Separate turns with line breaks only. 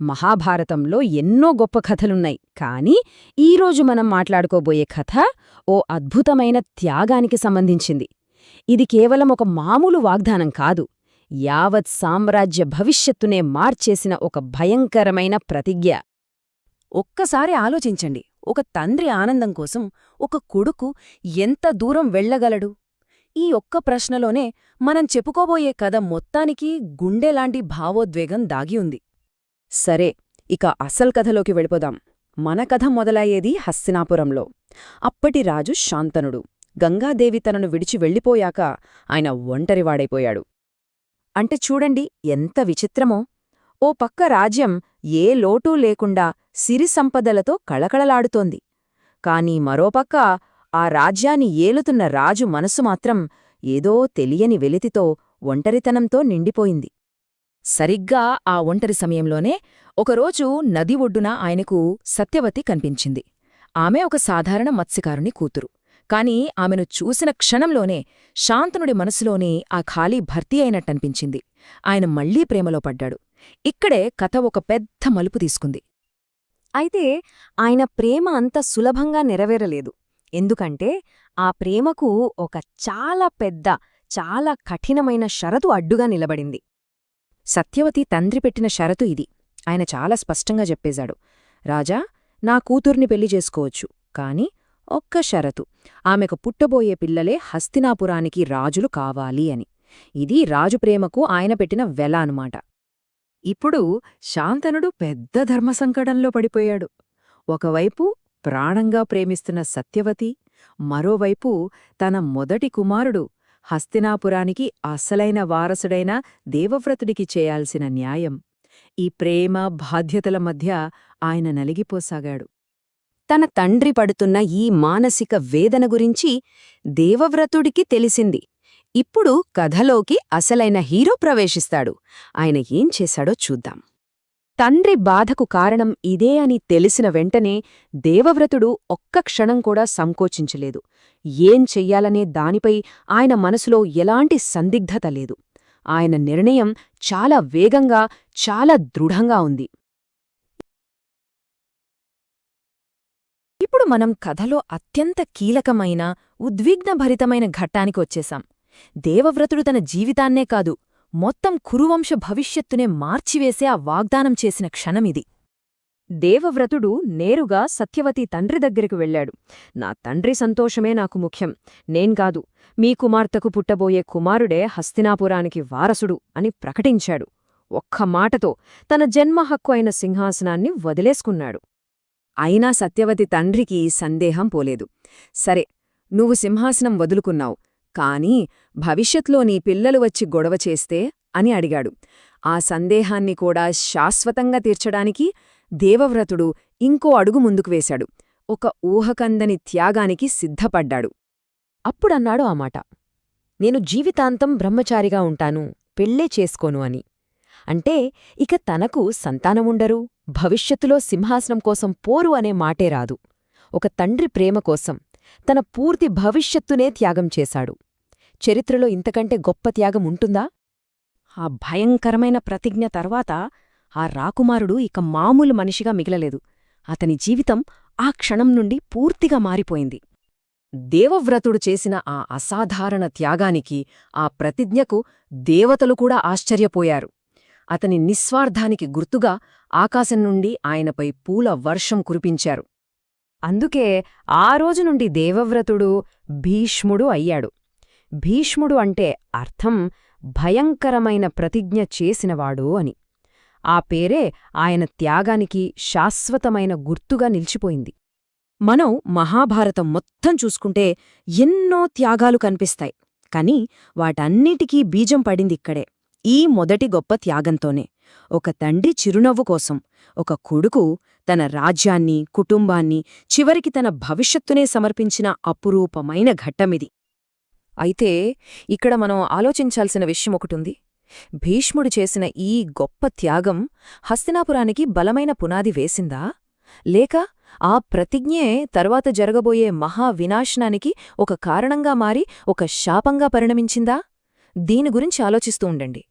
మహాభారతంలో ఎన్నో గొప్ప కథలున్నాయి. కానీ ఈరోజు మనం మాట్లాడుకోబోయే కథ ఓ అద్భుతమైన త్యాగానికి సంబంధించింది. ఇది కేవలం ఒక మామూలు వాగ్దానం కాదు. యావత్ సామ్రాజ్య భవిష్యత్తునే మార్చేసిన ఒక భయంకరమైన ప్రతిజ్ఞ.
ఒక్కసారి ఆలోచించండి. ఒక తండ్రి ఆనందం కోసం ఒక కొడుకు ఎంత దూరం వెళ్ళగలడు? ఈ ఒక్క ప్రశ్నలోనే మనం చెప్పుకోబోయే కథ మొత్తానికి గుండెలాంటి భావోద్వేగం దాగి ఉంది. సరే ఇక అసల్ కథలోకి వెళ్ళిపోదాం. మన కథ మొదలయ్యేది హస్తినాపురంలో. అప్పటి రాజు శాంతనుడు. గంగాదేవి తనను విడిచి వెళ్ళిపోయాక ఆయన ఒంటరివాడైపోయాడు. అంటే చూడండి ఎంత విచిత్రమో. ఓ పక్క రాజ్యం ఏ లోటూ లేకుండా సిరి సంపదలతో కళకళలాడుతోంది. కాని మరోపక్క ఆ రాజ్యాన్ని ఏలుతున్న రాజు మనసు మాత్రం ఏదో తెలియని వెలితితో ఒంటరితనంతో నిండిపోయింది. సరిగ్గా ఆ ఒంటరి సమయంలోనే ఒకరోజు నది ఒడ్డున ఆయనకు సత్యవతి కనిపించింది. ఆమె ఒక సాధారణ మత్స్యకారుని కూతురు. కాని ఆమెను చూసిన క్షణంలోనే శాంతనుడి మనసులోని ఆ ఖాళీ భర్తీ అయినట్టనిపించింది. ఆయన మళ్ళీ ప్రేమలో పడ్డాడు. ఇక్కడే కథ ఒక పెద్ద మలుపు తీసుకుంది.
అయితే ఆయన ప్రేమ అంత సులభంగా నెరవేరలేదు. ఎందుకంటే ఆ ప్రేమకు ఒక చాలా పెద్ద చాలా కఠినమైన షరతు అడ్డుగా నిలబడింది.
సత్యవతి తండ్రి పెట్టిన షరతు ఇది. ఆయన చాలా స్పష్టంగా చెప్పేశాడు. రాజా నా కూతుర్ని పెళ్ళి చేసుకోవచ్చు. కాని ఒక్క షరతు. ఆమెకు పుట్టబోయే పిల్లలే హస్తినాపురానికి రాజులు కావాలి అని. ఇది రాజు ప్రేమకు ఆయన పెట్టిన వెల అనుమాట ఇప్పుడు శాంతనుడు పెద్ద ధర్మసంకటంలో పడిపోయాడు. ఒకవైపు ప్రాణంగా ప్రేమిస్తున్న సత్యవతి మరోవైపు తన మొదటి కుమారుడు హస్తినాపురానికి అసలైన వారసుడైన దేవవ్రతుడికి చేయాల్సిన న్యాయం. ఈ ప్రేమ బాధ్యతల మధ్య ఆయన నలిగిపోసాగాడు.
తన తండ్రి పడుతున్న ఈ మానసిక వేదన గురించి దేవవ్రతుడికి తెలిసింది. ఇప్పుడు కథలోకి అసలైన హీరో ప్రవేశిస్తాడు. ఆయన ఏం చేశాడో చూద్దాం. తండ్రి బాధకు కారణం ఇదే అని తెలిసిన వెంటనే దేవవ్రతుడు ఒక్క క్షణం కూడా సంకోచించలేదు. ఏం చెయ్యాలనే దానిపై ఆయన మనసులో ఎలాంటి సందిగ్ధత లేదు. ఆయన నిర్ణయం చాలా వేగంగా చాలా దృఢంగా ఉంది. ఇప్పుడు మనం కథలో అత్యంత కీలకమైన ఉద్విగ్నభరితమైన ఘట్టానికి వచ్చేశాం. దేవవ్రతుడు తన జీవితాన్నే కాదు మొత్తం కురువంశ భవిష్యత్తునే మార్చివేసే ఆ వాగ్దానం చేసిన క్షణమిది దేవవ్రతుడు నేరుగా సత్యవతి తండ్రి దగ్గరికి వెళ్ళాడు. నా తండ్రి సంతోషమే నాకు ముఖ్యం. నేన్కాదు మీ కుమార్తెకు పుట్టబోయే కుమారుడే హస్తినాపురానికి వారసుడు అని ప్రకటించాడు. ఒక్క మాటతో తన జన్మ హక్కు అయిన సింహాసనాన్ని వదిలేసుకున్నాడు. అయినా సత్యవతి తండ్రికి సందేహం పోలేదు. సరే నువ్వు సింహాసనం వదులుకున్నావు. కాని భవిష్యత్లో నీ పిల్లలు వచ్చి గొడవ చేస్తే? అని అడిగాడు. ఆ సందేహాన్ని కూడా శాశ్వతంగా తీర్చడానికి దేవవ్రతుడు ఇంకో అడుగు ముందుకు వేశాడు. ఒక ఊహకందని త్యాగానికి సిద్ధపడ్డాడు. అప్పుడన్నాడు ఆ మాట. నేను జీవితాంతం బ్రహ్మచారిగా ఉంటాను పెళ్ళే చేసుకోను అని. అంటే ఇక తనకు సంతానముండరు భవిష్యత్తులో సింహాసనం కోసం పోరు అనే మాటే రాదు. ఒక తండ్రి ప్రేమ కోసం తన పూర్తి భవిష్యత్తునే త్యాగం చేశాడు. చరిత్రలో ఇంతకంటే గొప్ప త్యాగం ఉంటుందా? ఆ భయంకరమైన ప్రతిజ్ఞ తర్వాత ఆ రాకుమారుడు ఇక మామూలు మనిషిగా మిగలలేదు. అతని జీవితం ఆ క్షణం నుండి పూర్తిగా మారిపోయింది. దేవవ్రతుడు చేసిన ఆ అసాధారణ త్యాగానికి ఆ ప్రతిజ్ఞకు దేవతలు కూడా ఆశ్చర్యపోయారు. అతని నిస్వార్థానికి గుర్తుగా ఆకాశం నుండి ఆయనపై పూల వర్షం కురిపించారు. అందుకే ఆ రోజు నుండి దేవవ్రతుడు భీష్ముడు అయ్యాడు. భీష్ముడు అంటే అర్థం భయంకరమైన ప్రతిజ్ఞ చేసినవాడు అని. ఆ పేరే ఆయన త్యాగానికి శాశ్వతమైన గుర్తుగా నిలిచిపోయింది. మనం మహాభారతం మొత్తం చూసుకుంటే ఎన్నో త్యాగాలు కనిపిస్తాయి. కాని వాటన్నిటికీ బీజం పడిందిక్కడే ఈ మొదటి గొప్ప త్యాగంతోనే. ఒక తండ్రి చిరునవ్వు కోసం ఒక కొడుకు తన రాజ్యాన్ని కుటుంబాన్ని చివరికి తన భవిష్యత్తునే సమర్పించిన అపురూపమైన ఘట్టమిది. అయితే ఇక్కడ మనం ఆలోచించాల్సిన విషయం ఒకటుంది. భీష్ముడు చేసిన ఈ గొప్ప త్యాగం హస్తినాపురానికి బలమైన పునాది వేసిందా? లేక ఆ ప్రతిజ్ఞే తర్వాత జరగబోయే మహావినాశనానికి ఒక కారణంగా మారి ఒక శాపంగా పరిణమించిందా? దీని గురించి ఆలోచిస్తూ ఉండండి.